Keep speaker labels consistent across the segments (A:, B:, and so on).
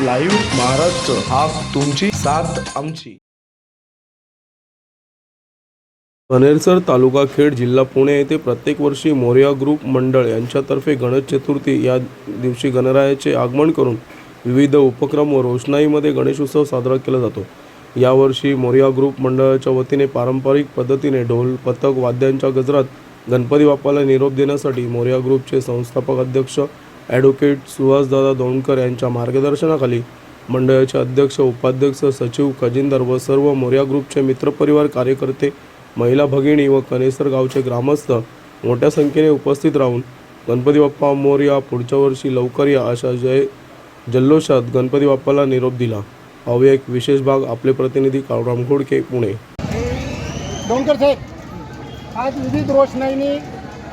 A: Live Maharashtra हा तुमची साथ आमची. धनेरसर तालुका खेड जिल्हा पुणे येथे प्रत्येक वर्षी मोरया ग्रुप मंडळ यांच्यातर्फे गणेश चतुर्थी या दिवशी गणरायाचे आगमन करून विविध उपक्रम व रोषणाईमध्ये गणेशोत्सव साजरा केला जातो. यावर्षी मोरया ग्रुप मंडळाच्या वतीने पारंपरिक पद्धतीने ढोल पथक वाद्यांच्या गजरात गणपती बाप्पाला निरोप देण्यासाठी मोर्या ग्रुपचे संस्थापक अध्यक्ष ॲडव्होकेट सुहासदादा दोंडकर यांच्या मार्गदर्शनाखाली मंडळाचे अध्यक्ष उपाध्यक्ष सचिव खजिनदार व सर्व मोरया ग्रुपचे मित्रपरिवार कार्यकर्ते महिला भगिनी व कनेसर गावचे ग्रामस्थ मोठ्या संख्येने उपस्थित राहून गणपती बाप्पा मोरया पुढच्या वर्षी लवकर या अशा जय जल्लोषात गणपती बाप्पाला निरोप दिला. हा एक विशेष भाग आपले प्रतिनिधी काळराम घोडके पुणे.
B: डोंकर साहेब आज विविध रोषणाईने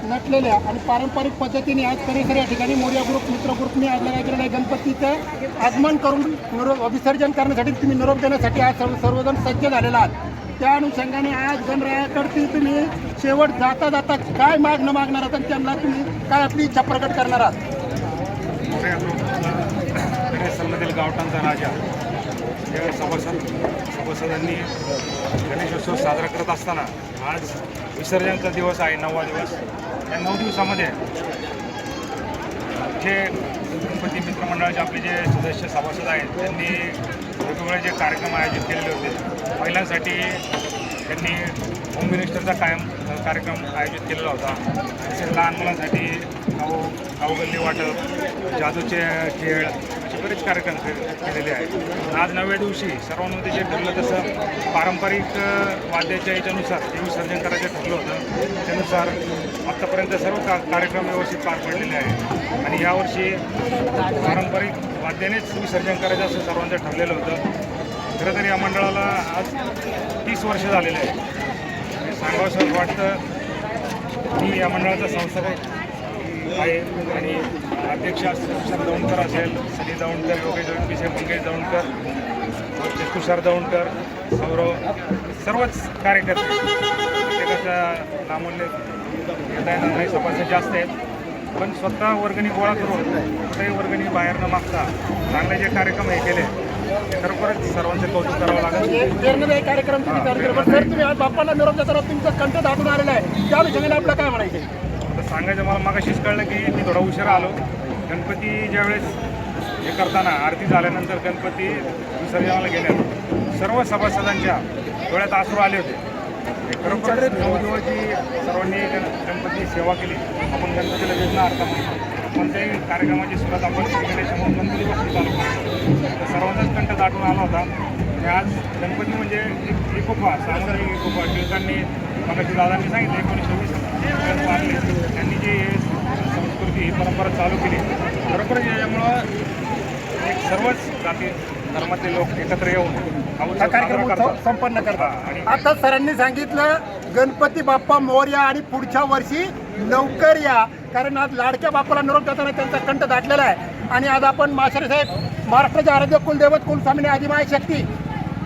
B: नटलेल्या आणि पारंपरिक पद्धतीने आज परिसर या ठिकाणी मोर्या ग्रुप मित्र ग्रुपने आज केलेल्या गणपतीचं आगमन करून निरोप विसर्जन करण्यासाठी तुम्ही निरोप देण्यासाठी आज सर्व सर्वजण सज्ज झालेला आहात. त्या अनुषंगाने आज गणरायाकडची तुम्ही शेवट जाता जाता काय मागणं मागणार आहात आणि त्यांना तुम्ही काय आपली इच्छा प्रकट करणार आहात?
C: गावठांचा राजा. या सभासद सभासदांनी गणेशोत्सव साजरा करत असताना आज विसर्जनचा दिवस आहे नववा दिवस. या नऊ दिवसामध्ये जे गणपती मित्रमंडळाचे आपले जे सदस्य सभासद आहेत त्यांनी वेगवेगळे जे कार्यक्रम आयोजित केलेले होते महिलांसाठी त्यांनी होम मिनिस्टरचा कायम कार्यक्रम आयोजित केलेला होता. तसेच लहान मुलांसाठी अहो गावगल्ली वाटप जादूचे खेळ असे बरेच कार्यक्रम केलेले आहेत. आज नवव्या दिवशी सर्वांमध्ये जे ठरलं तसं पारंपरिक वाद्याच्या याच्यानुसार जे विसर्जन करायचं ठरलं होतं त्यानुसार आत्तापर्यंत सर्व का कार्यक्रम व्यवस्थित पार पडलेले आहेत. आणि यावर्षी पारंपरिक वाद्यानेच विसर्जन करायचं असं सर्वांचं ठरलेलं होतं. खरं तर या मंडळाला आज तीस वर्ष झालेले आहे सांगावं सांगावंसं वाटतं मी या मंडळाचा संस्थापक आहे. आणि अध्यक्ष तुषार दौंडकर असेल सनी दौंडकर योगेश पिसे मंगेश दौंडकर तुषार दौंडकर सौरव सर्वच कार्यकर्ते. प्रत्येकाचा नामूल्य घेता येणार नाही सभासद जास्त आहेत. पण स्वतः वर्गणी गोळा करून कुठेही वर्गणी बाहेर न मागता चांगले जे कार्यक्रम हे केले ते खरोखरच सर्वांचं कौतुक करावं लागेल.
B: प्रेरणादायी कार्यक्रम तुम्ही कार्यक्रम सर तुम्ही आज बाप्पाला निरोप देताना तुमचा कंठ दाटून आलेला आहे. त्या अनुषंगाने आपलं काय म्हणायचं?
C: सांगायचं मला मागाशीच कळलं की मी थोडा उशिरा आलो. गणपती ज्यावेळेस हे करताना आरती झाल्यानंतर गणपती विसर्जनाला गेल्या सर्व सभासदांच्या डोळ्यात आसरू आले होते. खरोखर नऊ सर्वांनी गणपती सेवा केली. आपण गणपतीला वेदना अर्थ म्हणतो. कोणत्याही कार्यक्रमाची सुरुवात आपण श्री गणपतीपासून चालू करतो. तर सर्वांचाच कंठ दाटून आला होता. आणि आज गणपती म्हणजे एक एकोपा सामुदायिक एकोपा टिळकांनी मगाशी दादांनी सांगितलं एकोणीसशे वीस त्यांनी जी संस्कृती ही परंपरा चालू केली खरोखर याच्यामुळं एक सर्वच जाती धर्मातले लोक एकत्र येऊन हा
B: कार्यक्रम संपन्न करतात. आता सरांनी सांगितलं गणपती बाप्पा मोर्या आणि पुढच्या वर्षी लवकर या. कारण आज लाडक्या बाप्पाला निरोप देताना त्यांचा कंठ दाटलेला आहे. आणि आज आपण माशारे साहेब महाराष्ट्राचे आराध्य कुलदैवत कुलस्वामिनी आदिमाय शक्ती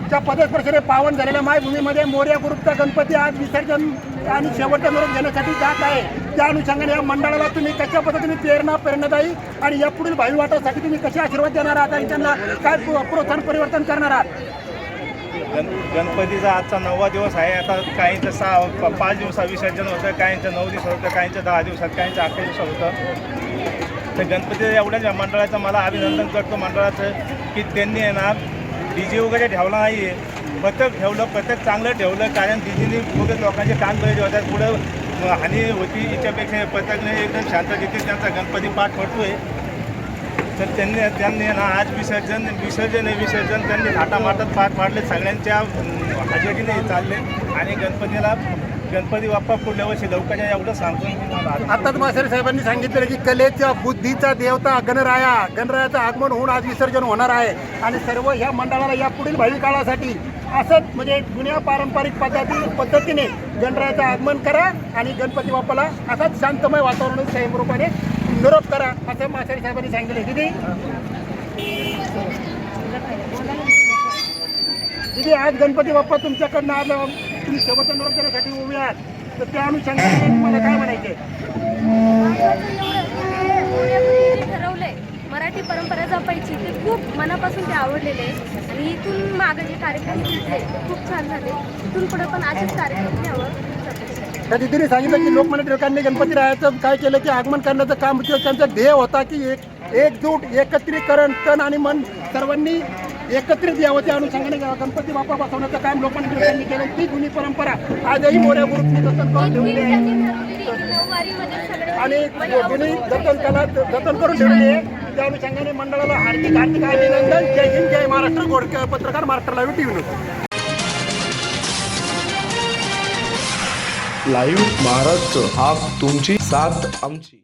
B: च्या पदस्पर्शाने पावन झालेल्या मायभूमीमध्ये मोर्या ग्रुपचा गणपती आज विसर्जन आणि शेवटच्या निरोप घेण्यासाठी जात आहे. त्या अनुषंगाने या मंडळाला तुम्ही कशा पद्धतीने प्रेरणा प्रेरणादायी आणि या पुढील भावी वाटासाठी तुम्ही कसे आशीर्वाद देणार आहात आणि त्यांना काय प्रोत्साहन परिवर्तन करणार आहात?
D: गण गणपतीचा आजचा नववा दिवस आहे. आता काहींचं सहा पाच दिवसा विसर्जन होतं काहींचं नऊ दिवसात होतं काहींचं दहा दिवसात काहींचं अकरा दिवसात होतं. तर गणपतीचं एवढ्याच मंडळाचं मला अभिनंदन करतो मंडळाचं की त्यांनी आहे ना डी जे वगैरे ठेवला नाही आहे पथक ठेवलं पथक चांगलं ठेवलं कारण डी जेने वगैरे लोकांचे कान करायचे होतात पुढं हानी होती याच्यापेक्षा पथकने एकदम शांततेने त्यांचा गणपती पाठ पडतोय. तर त्यांनी त्यांनी ना आज विसर्जन विसर्जन आहे विसर्जन. त्यांनी थाटामाटात पाठ पाडले सगळ्यांच्या हजेरीने चालले. आणि गणपतीला गणपती बाप्पा पुढल्या वर्षी लवकर एवढं सांगतो मी मला.
B: आताच साहेबांनी सांगितलं की कलेच्या बुद्धीचा देवता गणराया. गणरायाचं आगमन होऊन आज विसर्जन होणार आहे. आणि सर्व ह्या मंडळाला या पुढील भावी काळासाठी असंच म्हणजे जुन्या पारंपरिक पद्धती पद्धतीने गणरायाचं आगमन करा आणि गणपती बाप्पाला असाच शांतमय वातावरण स्वयंरूपाने निरोप करा असं मासेरे साहेबांनी सांगितले. दिदी? दिदी आज गणपती बाप्पा तुमच्याकडनं आज तुम्ही शेवटच्या निरोप देण्यासाठी उभे आहात. तर त्या अनुषंगाने तुम्हाला काय म्हणायचे
E: ठरवलंय. मराठी परंपरा जपायची ते खूप मनापासून ते आवडलेले आहे. इथून मागे जे कार्यक्रम घेतले खूप छान झाले. इथून पुढे पण असेच कार्यक्रम घ्यावं.
B: त्या दिदीने सांगितलं की लोकमान्य टिळकांनी गणपती रायाचं काय केलं की आगमन करण्याचं काम त्यांचा ध्येय होता की एक एकजूट एकत्रीकरण तन आणि मन सर्वांनी एकत्रित यावं त्या अनुषंगाने गणपती बाप्पा बसवण्याचं काम लोकमान्य टिळकांनी केलं. ती जुनी परंपरा आजही मोऱ्या ग्रुपने जतन करून ठेवलेली आहे. आणि जुनी जतन कला जतन करून ठेवलेली आहे. त्या अनुषंगाने मंडळाला हार्दिक हार्दिक अभिनंदन. जय हिंद जय महाराष्ट्र. गोडके पत्रकार Maharashtra live TV news.
A: Live Maharashtra हा तुमची साथ आमची.